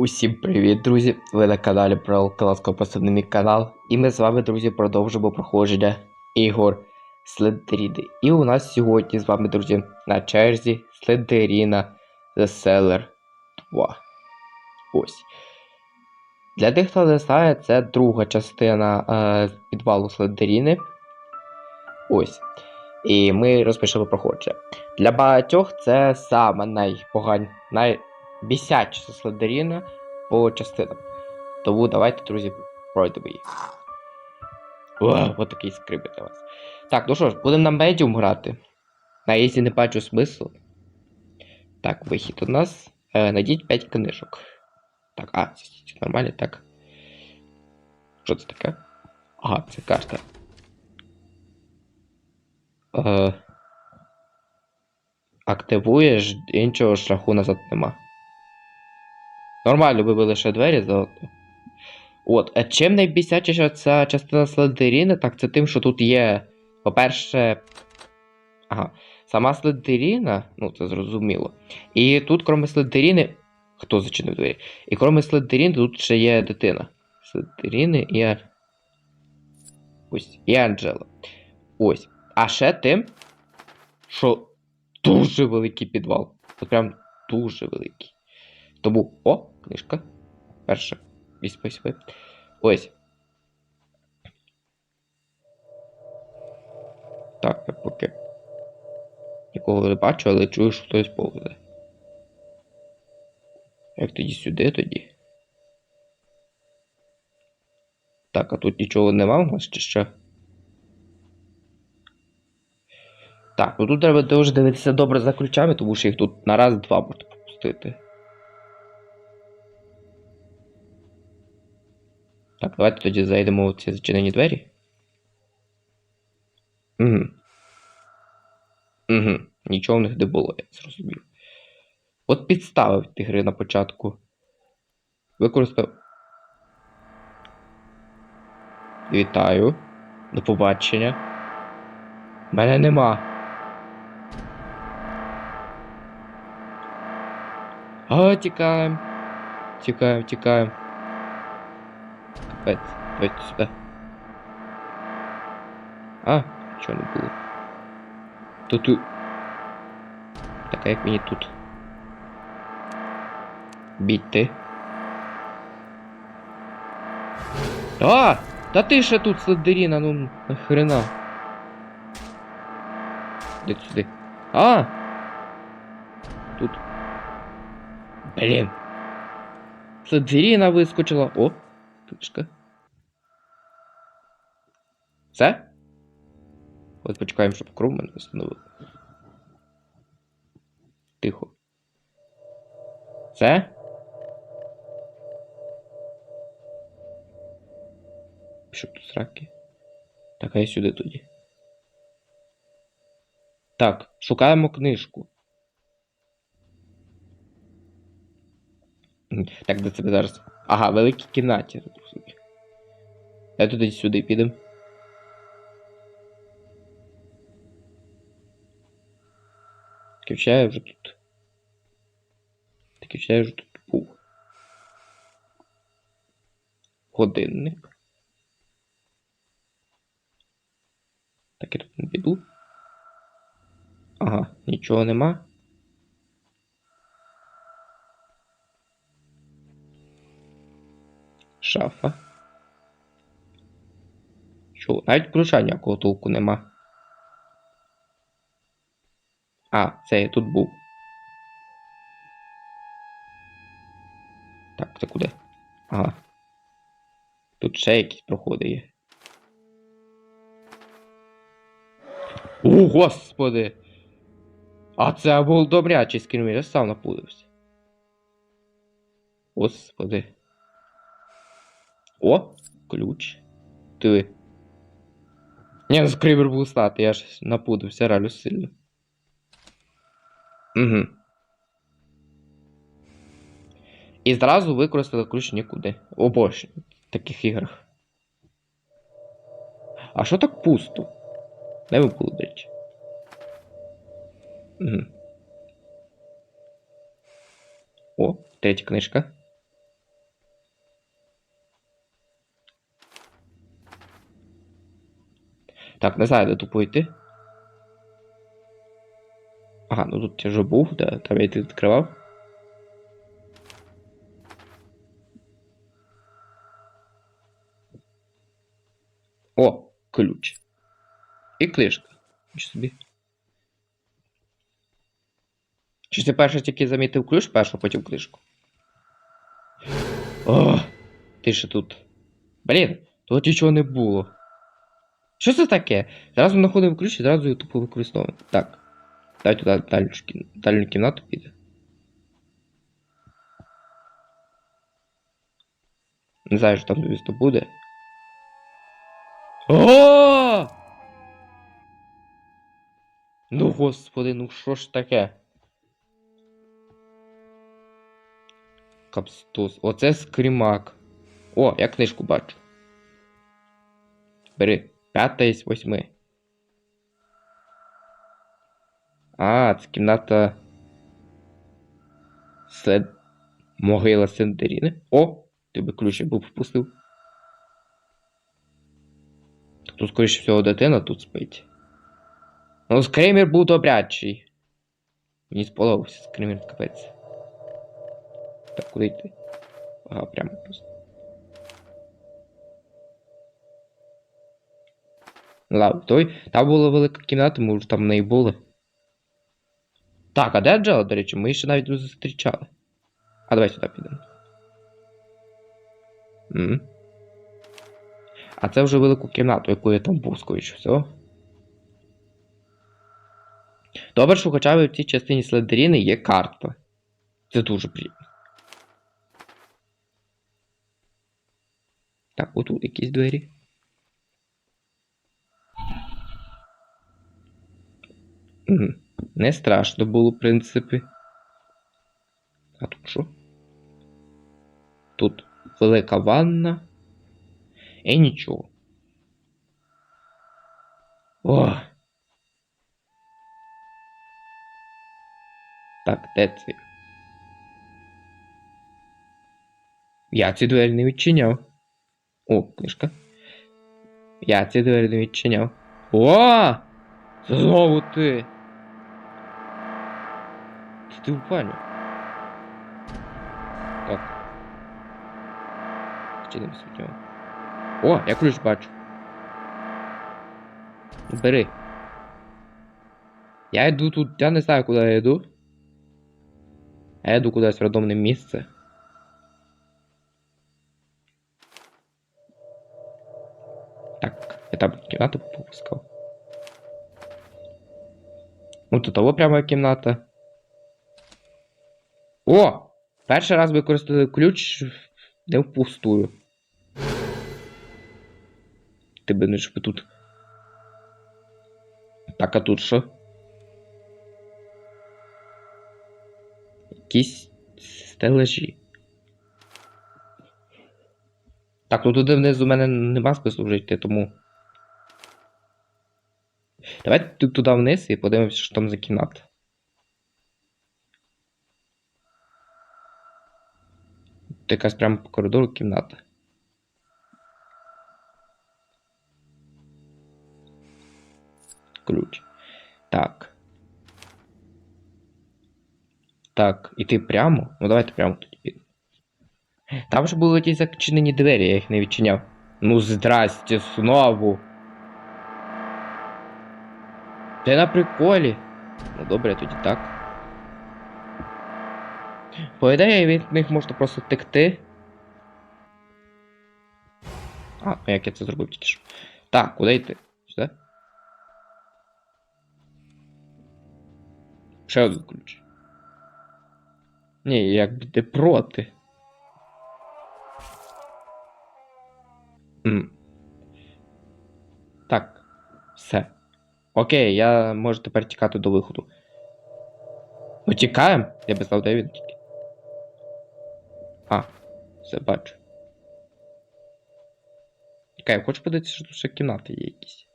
Усім привіт, друзі! Ви на каналі про Ласкаво посадний мій канал. І ми з вами, друзі, продовжимо проходження ігор Слендеріни. І у нас сьогодні з вами, друзі, на черзі Слендеріна The Seller 2. Ось. Для тих, хто не знає, це друга частина е, підвалу Слендеріни. Ось. І ми розпочнемо проходження. Для багатьох це саме найпогань... най бісяча Слендеріна по частинам. Тому давайте, друзі, пройдемо її. О, от такий скрипи для вас. Так, ну що ж, будемо на медіум грати. На ізі не бачу смислу. Так, вихід у нас. Е, найдіть 5 книжок. Так, а, нормально, так. Що це таке? Ага, це карта. Е, активуєш, іншого шляху назад нема. Нормально вибили лише двері заодно. От, а чим найбісячіша ця частина Слендеріни, так це тим, що тут є, по-перше. Ага, сама Слендеріна, ну це зрозуміло. І тут, крім Слендеріни. Хто зачинив двері? І крім Слендеріни, тут ще є дитина. Слендеріни і. Ось, і Анджела. Ось. А ще тим, що дуже великий підвал. От прям дуже великий. Тому. О, книжка. Перша. Візьми, візьми. Ось. Так, я поки. Нікого не бачу, але чую, що хтось повзе. Як тоді сюди тоді? Так, а тут нічого нема у нас чи що? Так, ну тут треба дуже дивитися добре за ключами, тому що їх тут на раз-два можна пропустити. Так, давайте тоді зайдемо в ці зачинені двері. Угу. Угу. Нічого в них не було, я зрозумів. От підставив ті гри на початку. Використав. Вітаю. До побачення. Мене нема. А, тікаємо. Тікаємо, тікаємо. Капець, давайте сюди. А, нічого не було. Тут. тут- Так, а як мені тут? Бійти. А! Та ти ще тут слендеріна, ну нахрена. Де сюди? А! Тут. Блін. Слендеріна вискочила. О! Книжка. Все? От почекаємо, щоб кров мене встановив. Тихо. Все? Щоб тут сраки. Так, а я сюди тоді. Так, шукаємо книжку. Так, де тебе зараз. Ага, великій кімнаті. Я туди сюди підемо. Таке вже тут. Таке вже тут був. Годинник. Так я тут не піду. Ага, нічого нема. Шафа. Що, навіть ключа ніякого толку нема. А, це я тут був. Так, це куди? Ага. Тут ще якісь проходи є. О, господи! А це був добрячий скрін, я сам напудився. Господи. О, ключ. Ти. Ні, ну скрібер був стати, я ж напудився реально сильно. Угу. І зразу використали ключ нікуди. О боже, в таких іграх. А що так пусто? Не ви? Угу. О, третя книжка. Так, не знаю, де тупо йти. Ага, ну тут я вже був, да, там я йти відкривав. О, ключ. І книжка. Чи собі. Чи ти перше тільки замітив ключ, першу, потім книжку? О, ти ще тут. Блін, тут нічого не було. Що це таке? Зразу знаходимо ключ і зразу його тупо використовуємо. Так. Дай туди дальню, шкі- дальню кімнату піде. Не знаю, що там звісно буде. О! Ну господи, ну що ж таке? Капстус. Оце скрімак. О, я книжку бачу. Бери. П'ята із восьми. А, це кімната. След... Могила Сендеріни. О! Тебе ключ був впустив. Тут, скоріше всього, дитина тут спить. Ну, скример був добрячий. Мені сподобався скример капець. Так, куди йти? Ага, прямо просто. Ладно, той. Там була велика кімната, ми вже там в неї були. Так, а де Джела, до речі, ми ще навіть не зустрічали. А давай сюди підемо. А це вже велику кімнату, яку я там був, скоріше всього. Добре, що хоча б в цій частині Слендеріни є карта. Це дуже приємно. Так, отут якісь двері. Мгм. Не страшно було, в принципі. А тут що? Тут велика ванна. І нічого. О! Так, де це? Я ці двері не відчиняв. О, книжка. Я ці двері не відчиняв. О! Знову ти. Ти в паню. Так. Чинимо світнього. О, я ключ бачу. Бери. Я йду тут, я не знаю, куди я йду. Я йду кудись в родомне місце. Так, я там кімнату попускав. Ну тут того прямо кімната. О! Перший раз використали ключ не впустую. Тебе не ж ви тут. Так, а тут що? Якісь стележі. Так, ну туди внизу в мене нема смислу вже йти, тому. Давайте туди вниз і подивимося, що там за кімната. Тут якась прямо по коридору кімната. Ключ. Так. Так, іти прямо? Ну давайте прямо тоді підемо. Там же були якісь зачинені двері, я їх не відчиняв. Ну здрасте, знову. Ти на приколі. Ну добре, тоді так. По ідеї від них можна просто текти. А, як я це зробив тільки що. Так, куди йти? Сюди? Ще один ключ. Ні, як буде проти. М. Так. Все. Окей, я можу тепер тікати до виходу. Ну? Я би знав, де він тільки. Все бачу. Чекай, я хочу подивитися, що тут ще кімнати є якісь.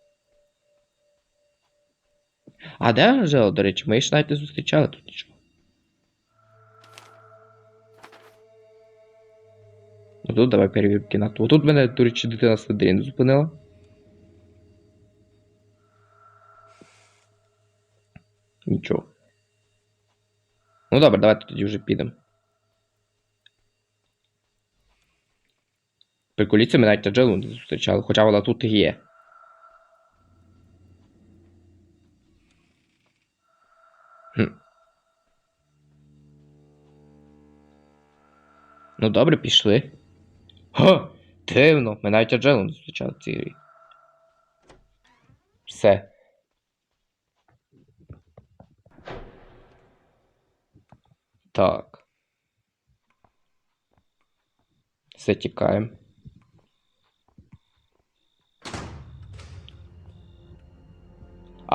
А де Анжела, до речі, ми ж навіть не зустрічали тут нічого. Ну тут давай перевіримо кімнату. Отут мене, до речі, дитина Садрін зупинила. Нічого. Ну добре, давайте тоді вже підемо. Приколіться ми навіть Джилу не зустрічали, хоча вона тут і є. Хм. Ну добре, пішли. Ха! Дивно, ми навіть Аджелу не зустрічали в цій грі. Все. Так. Все тікаємо.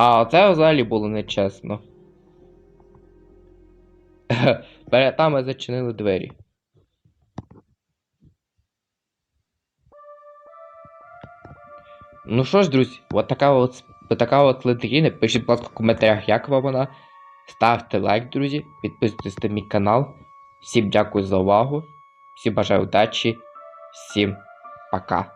А, це взагалі було нечесно. Перед нами зачинили двері. Ну що ж, друзі, от така от, от. Пишіть, будь ласка, в коментарях, як вам вона. Ставте лайк, друзі, підписуйтесь на мій канал. Всім дякую за увагу. Всім бажаю удачі. Всім пока.